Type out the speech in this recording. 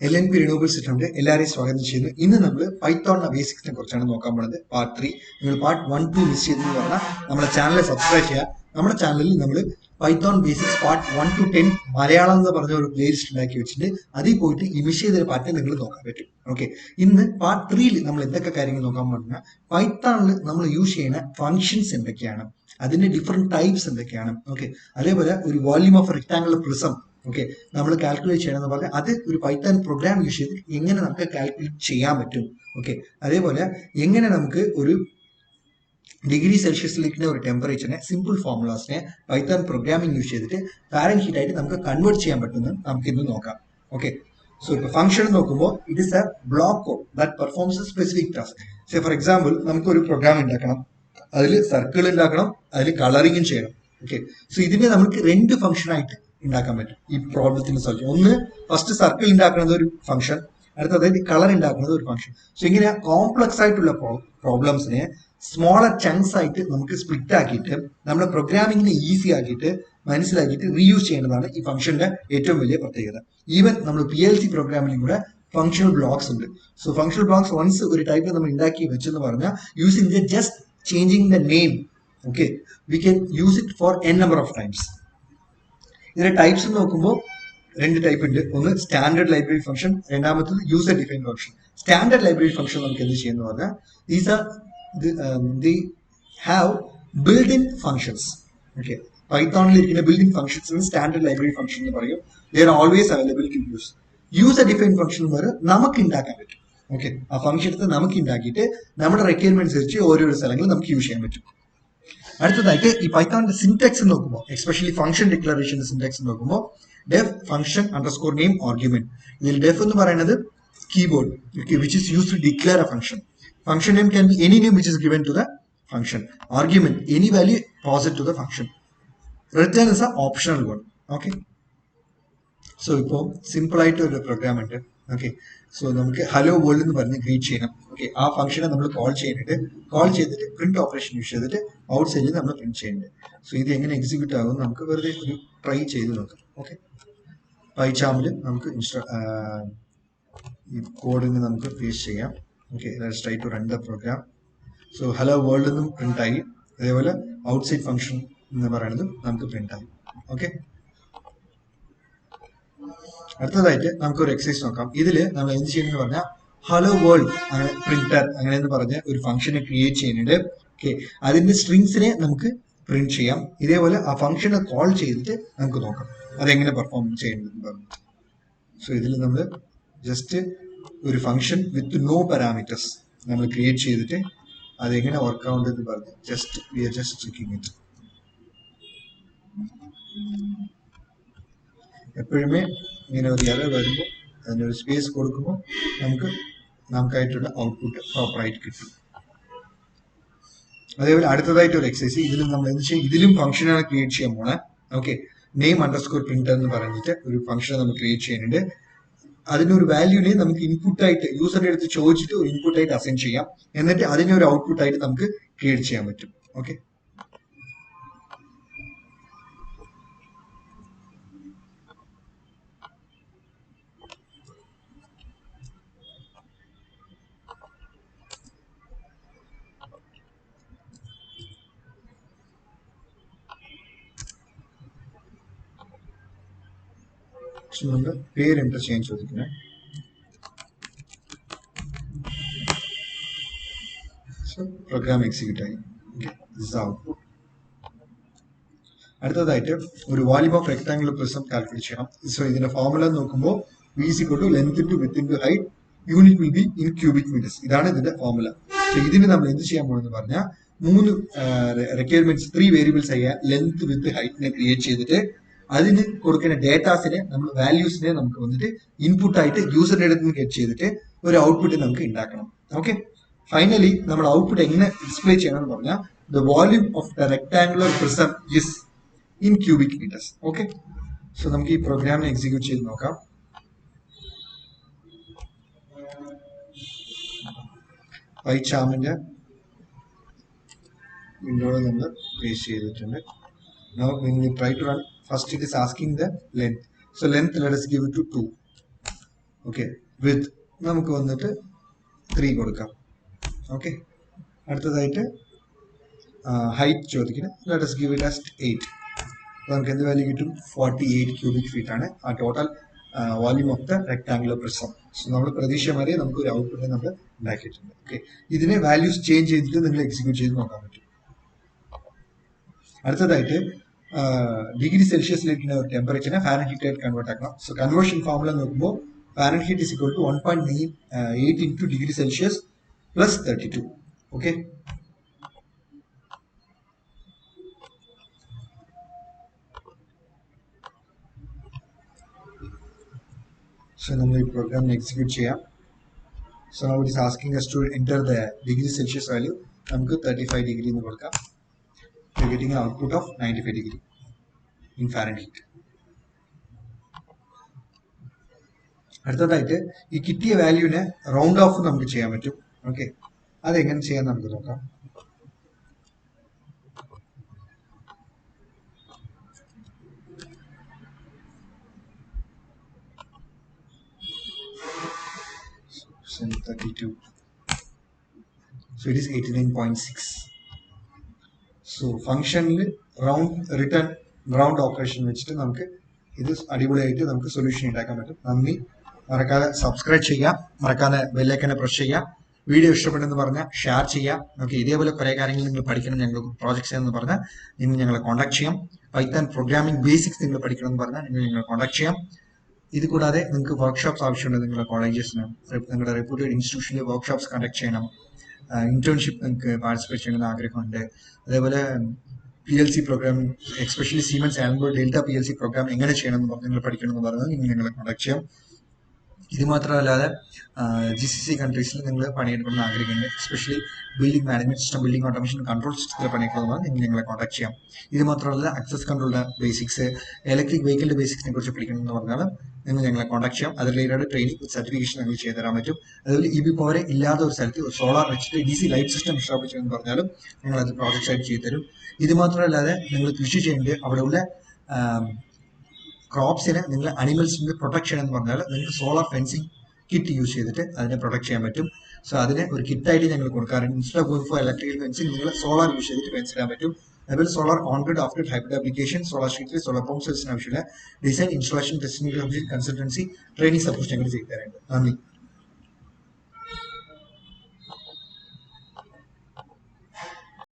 L N P renewable സിസ്റ്റമിന്റെ എല്ലാവരെയും സ്വാഗതം ചെയ്യുന്നു. ഇന്ന് നമ്മൾ പൈത്തോണിന്റെ ബേസിക്സിനെ കുറിച്ചാണ് നോക്കാൻ പോകുന്നത് പാർട്ട് ത്രീ നിങ്ങൾ പാർട്ട് വൺ ടു മിസ് ചെയ്തെന്ന് പറഞ്ഞാൽ നമ്മുടെ ചാനൽ സബ്സ്ക്രൈബ് ചെയ്യുക. നമ്മുടെ ചാനലിൽ നമ്മൾ python basics part one two ten Malayalam എന്ന് പറഞ്ഞ ഒരു പ്ലേലിസ്റ്റ് ഉണ്ടാക്കി വെച്ചിട്ടുണ്ട്. അതിൽ പോയിട്ട് ഈ മിസ് ചെയ്ത പാർട്ട് നിങ്ങൾ നോക്കാൻ പറ്റും. ഓക്കെ ഇന്ന് പാർട്ട് ത്രീയിൽ നമ്മൾ എന്തൊക്കെ കാര്യങ്ങൾ നോക്കാൻ പോകുന്ന പൈത്തോണിൽ നമ്മൾ യൂസ് ചെയ്യുന്ന ഫങ്ഷൻസ് എന്തൊക്കെയാണ്? അതിന്റെ ഡിഫറെന്റ് ടൈപ്സ് എന്തൊക്കെയാണ്? ഓക്കെ അതേപോലെ ഒരു volume of rectangular prism okay നമ്മൾ കാൽക്കുലേറ്റ് ചെയ്യണമെന്ന് പറഞ്ഞാൽ അത് ഒരു പൈത്തൺ പ്രോഗ്രാം യൂസ് ചെയ്ത് എങ്ങനെ നമുക്ക് കാൽക്കുലേറ്റ് ചെയ്യാൻ പറ്റും. ഓക്കെ അതേപോലെ എങ്ങനെ നമുക്ക് ഒരു ഡിഗ്രി സെൽഷ്യസിലേക്കുന്ന ഒരു ടെമ്പറേച്ചറിനെ സിമ്പിൾ ഫോർമുലാസിനെ പൈത്തൺ പ്രോഗ്രാമിംഗ് യൂസ് ചെയ്തിട്ട് ഫാരൻ ഹീറ്റ് ആയിട്ട് നമുക്ക് കൺവേർട്ട് ചെയ്യാൻ പറ്റുമെന്ന് നമുക്ക് ഇന്ന് നോക്കാം. ഓക്കെ സോ ഇപ്പൊ ഫംഗ്ഷൻ നോക്കുമ്പോൾ it is a block code that performs a specific task say for example നമുക്ക് ഒരു പ്രോഗ്രാം ഉണ്ടാക്കണം. അതിൽ സർക്കിൾ ഉണ്ടാക്കണം അതിൽ കളറിങ്ങും ചെയ്യണം. ഓക്കെ സോ ഇതിനെ നമുക്ക് രണ്ട് ഫംഗ്ഷൻ ആയിട്ട് ഉണ്ടാക്കാൻ പറ്റും. ഈ പ്രോബ്ലത്തിന് സൊല്യൂഷൻ ഒന്ന് ഫസ്റ്റ് സർക്കിൾ ഉണ്ടാക്കുന്നത് ഒരു ഫംഗ്ഷൻ അടുത്ത അതായത് കളർ ഉണ്ടാക്കുന്നത് ഒരു ഫംഗ്ഷൻ സോ ഇങ്ങനെ കോംപ്ലക്സ് ആയിട്ടുള്ള പ്രോബ്ലംസിനെ സ്മോളർ ചങ്ക്സ് ആയിട്ട് നമുക്ക് സ്പ്ലിറ്റ് ആക്കിയിട്ട് നമ്മുടെ പ്രോഗ്രാമിങ്ങിനെ ഈസി ആക്കിയിട്ട് മനസ്സിലാക്കിയിട്ട് റീയൂസ് ചെയ്യേണ്ടതാണ് ഈ ഫംഗ്ഷന്റെ ഏറ്റവും വലിയ പ്രത്യേകത. ഈവൻ നമ്മൾ പി എൽ സി പ്രോഗ്രാമിലും കൂടെ ഫംഗ്ഷണൽ ബ്ലോക്സ് ഉണ്ട്. സോ ഫംഗ്ഷണൽ ബ്ലോക്സ് വൺസ് ഒരു ടൈപ്പ് നമ്മൾ ഉണ്ടാക്കി വെച്ചെന്ന് പറഞ്ഞാൽ using the just changing the name okay we can use it for N number of times ഇതിന്റെ ടൈപ്സ് നോക്കുമ്പോൾ രണ്ട് ടൈപ്പ് ഉണ്ട്. ഒന്ന് സ്റ്റാൻഡേർഡ് ലൈബ്രറി ഫംഗ്ഷൻ രണ്ടാമത്തത് user define function standard library function നമുക്ക് എന്ത് ചെയ്യുന്ന പറഞ്ഞാൽ these are the have build in functions okay പൈത്തോണിൽ ഇരിക്കുന്ന build in functions standard library function എന്ന് പറയും. They are always available to use user define function എന്ന് പറഞ്ഞാൽ നമുക്ക് ഉണ്ടാക്കാൻ പറ്റും. ഓക്കെ ആ ഫംഗ്ഷൻ എടുത്ത് നമുക്ക് ഉണ്ടാക്കിയിട്ട് നമ്മുടെ റിക്വയർമെന്റ്സ് വെച്ച് ഓരോരോ സ്ഥലങ്ങളിൽ നമുക്ക് യൂസ് ചെയ്യാൻ പറ്റും. അടുത്തതായിട്ട് ഈ പൈത്തോണിന്റെ സിൻടെക്സ് നോക്കുമ്പോൾ എസ്പെഷ്യലി ഫംഗ്ഷൻ ഡിക്ലറേഷന്റെ സിൻടെക്സ് നോക്കുമ്പോൾ def function underscore name argument ഇതിൽ ഡെഫ് എന്ന് പറയുന്നത് keyboard which is use to declare a function function name can be any name which is given to the function argument any value posit to the function return is a optional word okay so ഇപ്പോൾ simple ആയിട്ട് ഒരു program ഉണ്ട്. Okay so നമുക്ക് hello world എന്ന് പറഞ്ഞ് greet ചെയ്യണം. Okay ആ ഫംഗ്ഷനെ നമ്മൾ കോൾ ചെയ്തിട്ട് കോൾ ചെയ്തിട്ട് പ്രിന്റ് ഓപ്പറേഷൻ യൂസ് ചെയ്തിട്ട് ഔട്ട് സൈഡിൽ നമ്മൾ പ്രിന്റ് ചെയ്യുന്നുണ്ട്. സോ ഇത് എങ്ങനെ എക്സിക്യൂട്ട് ആകും നമുക്ക് വെറുതെ ഒരു ട്രൈ ചെയ്ത് നോക്കാം. ഓക്കെ പൈചാമിൽ നമുക്ക് ഈ കോഡിന് നമുക്ക് പേസ്റ്റ് ചെയ്യാം. Okay try to run the program so hello world എന്നും പ്രിന്റ് ആയി. അതേപോലെ ഔട്ട് സൈഡ് ഫംഗ്ഷൻ എന്ന് പറയുന്നതും നമുക്ക് പ്രിന്റ് ആയി. ഓക്കെ അടുത്തതായിട്ട് നമുക്ക് ഒരു എക്സസൈസ് നോക്കാം. ഇതിൽ നമ്മൾ എന്ത് ചെയ്യുന്നത് പറഞ്ഞാൽ ഹലോ വേൾഡ് അങ്ങനെ പ്രിന്റർ അങ്ങനെ എന്ന് പറഞ്ഞ ഒരു ഫംഗ്ഷനെ ക്രിയേറ്റ് ചെയ്യുന്നുണ്ട്. ഓക്കെ അതിന്റെ സ്ട്രിങ്സിനെ നമുക്ക് പ്രിന്റ് ചെയ്യാം. ഇതേപോലെ ആ ഫംഗ്ഷനെ കോൾ ചെയ്തിട്ട് നമുക്ക് നോക്കാം. അതെങ്ങനെ പെർഫോം ചെയ്യേണ്ടതെന്ന് പറഞ്ഞു. സോ ഇതിൽ നമ്മൾ ജസ്റ്റ് ഒരു ഫംഗ്ഷൻ വിത്ത് നോ പാരാമീറ്റേഴ്സ് നമ്മൾ ക്രിയേറ്റ് ചെയ്തിട്ട് അതെങ്ങനെ വർക്ക് എന്ന് പറഞ്ഞ്. Just we are just checking it എപ്പോഴുമേ ഇങ്ങനെ ഒരു എറർ വരുമ്പോൾ അതിനൊരു സ്പേസ് കൊടുക്കുമ്പോൾ നമുക്ക് നമുക്കായിട്ടുള്ള ഔട്ട്പുട്ട് പ്രോപ്പറായിട്ട് കിട്ടും. അതേപോലെ അടുത്തതായിട്ട് ഒരു എക്സസൈസ് ഇതിലും നമ്മൾ എന്ത് ചെയ്യും? ഇതിലും ഫംഗ്ഷനാണ് ക്രിയേറ്റ് ചെയ്യാൻ പോണേ. ഓക്കെ നെയിം അണ്ടർസ്കോർ പ്രിന്റർ എന്ന് പറഞ്ഞിട്ട് ഒരു ഫംഗ്ഷൻ നമ്മൾ ക്രിയേറ്റ് ചെയ്യുന്നുണ്ട്. അതിനൊരു വാല്യൂനെ നമുക്ക് ഇൻപുട്ട് ആയിട്ട് യൂസറിന്റെ അടുത്ത് ചോദിച്ചിട്ട് ഒരു ഇൻപുട്ട് ആയിട്ട് അസൈൻ ചെയ്യാം. എന്നിട്ട് അതിനെ ഒരു ഔട്ട്പുട്ട് ആയിട്ട് നമുക്ക് ക്രിയേറ്റ് ചെയ്യാൻ പറ്റും. ഓക്കെ നമ്മൾ പേര് എന്റർ ചെയ്യാൻ ചോദിക്കുന്നത് പ്രോഗ്രാം എക്സിക്യൂട്ട് ആയി. അടുത്തതായിട്ട് ഒരു volume of rectangular prism calculate ചെയ്യണം. സോ ഇതിന്റെ ഫോർമുല നോക്കുമ്പോൾ C to length to width to height unit will be in cubic metres ഇതാണ് ഇതിന്റെ ഫോർമുല സോ ഇതിന് നമ്മൾ എന്ത് ചെയ്യാൻ പോകുന്നത് പറഞ്ഞാൽ മൂന്ന് റിക്വയർമെന്റ്സ് ത്രീ വേരിയബിൾസ് ആയ ലെങ്ത് വിത്ത് ഹൈറ്റിനെ ക്രിയേറ്റ് ചെയ്തിട്ട് അതിന് കൊടുക്കുന്ന ഡേറ്റാസിനെ നമ്മൾ വാല്യൂസിനെ നമുക്ക് വന്നിട്ട് ഇൻപുട്ട് ആയിട്ട് യൂസറിന്റെ അടുത്ത് നിന്ന് ഗെറ്റ് ചെയ്തിട്ട് ഒരു ഔട്ട്പുട്ട് നമുക്ക് ഉണ്ടാക്കണം ഓക്കെ ഫൈനലി നമ്മൾ ഔട്ട്പുട്ട് എങ്ങനെ ഡിസ്പ്ലേ ചെയ്യണം എന്ന് പറഞ്ഞാൽ the volume of the rectangular prism is in cubic metres okay so നമുക്ക് ഈ പ്രോഗ്രാമിനെ എക്സിക്യൂട്ട് ചെയ്ത് നോക്കാം. പൈചാമിന്റെ വിൻഡോയിൽ നമ്മൾ പേസ്റ്റ് ചെയ്തിട്ടുണ്ട്. Now when we try to run, first it is asking the length. So length let us give it to 2. Okay, width. നമുക്ക് വന്നിട്ട് ത്രീ കൊടുക്കാം. ഓക്കെ അടുത്തതായിട്ട് ഹൈറ്റ് ചോദിക്കുന്നത് let's give it as eight നമുക്ക് എന്ത് വാല്യൂ കിട്ടും? Forty eight cubic feet ആണ് ആ total volume of the rectangular prism so നമ്മൾ പ്രതീക്ഷ വരെ നമുക്ക് ഒരു ഔട്ട്പുട്ട് നമ്മൾ ഉണ്ടാക്കിയിട്ടുണ്ട്. ഓക്കെ ഇതിനെ വാല്യൂസ് ചേഞ്ച് ചെയ്തിട്ട് നിങ്ങൾ എക്സിക്യൂട്ട് ചെയ്ത് നോക്കാൻ പറ്റും. അടുത്തതായിട്ട് ഡിഗ്രി സെൽഷ്യസിലേക്ക് ഒരു ടെമ്പറേച്ചറിനെ ഫാരൻഹീറ്റ് ആയിട്ട് കൺവേർട്ട് ആക്കണം. സോ കൺവേർഷൻ ഫോർമുല നോക്കുമ്പോൾ Fahrenheit is equal to one point nine eight into degree Celsius plus thirty two okay so നമ്മൾ ഈ പ്രോഗ്രാം എക്സിക്യൂട്ട് ചെയ്യാം. So now it is asking us to enter the degree celsius value. നമുക്ക് thirty five degree എന്ന് കൊടുക്കാം. You getting output of ninety five degree in Fahrenheit അടുത്തതായിട്ട് ഈ കിട്ടിയ വാല്യൂവിനെ round of നമുക്ക് ചെയ്യാൻ പറ്റും ഓക്കെ അതെങ്ങനെ ചെയ്യാൻ നമുക്ക് നോക്കാം So 32. So it is 89.6. So ഫംഗ്ഷനിൽ റൗണ്ട് റിട്ടേൺ റൗണ്ട് ഓപ്പറേഷൻ വെച്ചിട്ട് നമുക്ക് ഇത് അടിപൊളിയായിട്ട് നമുക്ക് സൊല്യൂഷൻ ഉണ്ടാക്കാൻ പറ്റും. നന്ദി. മറക്കാതെ സബ്സ്ക്രൈബ് ചെയ്യാം മറക്കാതെ ബെല്ലൈക്കനെ പ്രസ് ചെയ്യാം വീഡിയോ ഇഷ്ടപ്പെട്ടെന്ന് പറഞ്ഞാൽ ഷെയർ ചെയ്യാം നമുക്ക് ഇതേപോലെ കുറേ കാര്യങ്ങൾ നിങ്ങൾ പഠിക്കണം ഞങ്ങൾ പ്രോജക്ട്സ് എന്ന് പറഞ്ഞാൽ നിങ്ങൾ ഞങ്ങളെ കോൺടാക്ട് ചെയ്യാം പൈത്തൻ പ്രോഗ്രാമിംഗ് ബേസിക്സ് നിങ്ങൾ പഠിക്കണം എന്ന് പറഞ്ഞാൽ നിങ്ങൾ ഞങ്ങളെ കോൺടാക്ട് ചെയ്യാം ഇത് കൂടാതെ നിങ്ങൾക്ക് വർക്ക്ഷോപ്സ് ആവശ്യമുണ്ട് നിങ്ങളുടെ കോളേജസിന് നിങ്ങളുടെ റെപ്യൂട്ടഡ് ഇൻസ്റ്റിറ്റ്യൂഷനിൽ വർക്ക്ഷോപ്സ് കണ്ടക്ട് ചെയ്യണം. ഇന്റേൺഷിപ്പ് നിങ്ങൾക്ക് പാർട്ടിസിപ്പേറ്റ് ചെയ്യണമെന്ന് ആഗ്രഹമുണ്ട്. അതേപോലെ P L C program especially Siemens and Delta P L C program എങ്ങനെ ചെയ്യണമെന്ന് പറഞ്ഞു നിങ്ങൾ പഠിക്കണമെന്ന് പറഞ്ഞാൽ നിങ്ങൾ ഞങ്ങളെ കോൺടാക്ട് ചെയ്യാം. ഇത് മാത്രമല്ലാതെ ജി സി സി കൺട്രീസിൽ നിങ്ങൾ പണിയെടുക്കണമെന്ന് ആഗ്രഹിക്കുന്നത് especially building management system building automation control സിസ്റ്റത്തിൽ പണിയെടുക്കണമെന്ന് നിങ്ങൾ നിങ്ങളെ കോൺടാക്ട് ചെയ്യാം. ഇത് മാത്രമല്ല അക്സസ് കൺട്രോളിന്റെ ബേസിക്സ് ഇലക്ട്രിക് വെഹിക്കിളിന്റെ ബേസിക്സിനെ കുറിച്ച് പഠിക്കണമെന്ന് പറഞ്ഞാൽ നിങ്ങൾ ഞങ്ങളെ കോൺടാക്ട് ചെയ്യാം. അത് റിലേറ്റഡ് ട്രെയിനിങ് സർട്ടിഫിക്കേഷൻ നിങ്ങൾ ചെയ്തു തരാൻ പറ്റും. അതുപോലെ ഇ ബി പവർ ഇല്ലാത്ത ഒരു സ്ഥലത്ത് ഒരു സോളാർ വെച്ചിട്ട് ഡി സി ലൈറ്റ് സിസ്റ്റം സ്ഥാപിച്ചു എന്ന് പറഞ്ഞാലും ഞങ്ങൾ അത് പ്രോജക്റ്റ് ആയിട്ട് ചെയ്തു തരും. ഇത് മാത്രമല്ലാതെ നിങ്ങൾ കൃഷി ചെയ്യേണ്ടത് അവിടെയുള്ള ക്രോപ്സിനെ നിങ്ങൾ അനിമൽസിന്റെ പ്രൊട്ടക്ഷൻ എന്ന് പറഞ്ഞാൽ നിങ്ങൾക്ക് സോളാർ ഫെൻസിങ് കിറ്റ് യൂസ് ചെയ്തിട്ട് അതിനെ പ്രൊട്ടക്ട് ചെയ്യാൻ പറ്റും. സോ അതിന് ഒരു കിറ്റായിട്ട് ഞങ്ങൾ കൊടുക്കാറുണ്ട്. ഇൻസ്റ്റോ ഗോയിങ് ഫോർ ഇലക്ട്രിക്കൽ ഫെൻസിങ് നിങ്ങൾ സോളാർ യൂസ് ചെയ്തിട്ട് ഫെൻസ് ചെയ്യാൻ പറ്റും. അതുപോലെ solar on grid off grid hybrid application solar ഷീറ്റിൽ സോളാർ പമ്പ് സെൽസിന് ആവശ്യമില്ല design installation testing consultancy training support ഞങ്ങൾ ചെയ്തു തരാറുണ്ട് നന്ദി.